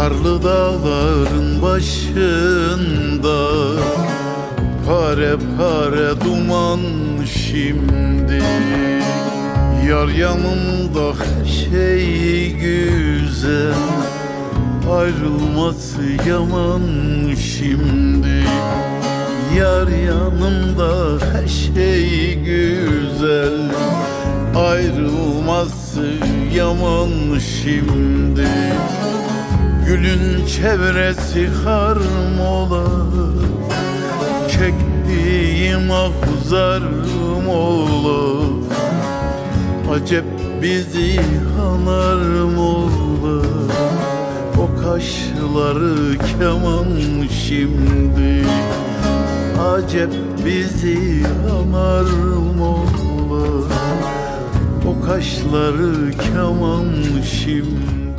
Karlı dağların başında Pare pare duman şimdi Yar yanımda her şey güzel Ayrılması yaman şimdi Yar yanımda her şey güzel Ayrılması yaman şimdi Gülün çevresi harmola Çektiğim ahuzarım ola Acep bizi hanarım ola O kaşları keman şimdi. Acep bizi hanarım ola O kaşları keman şimdi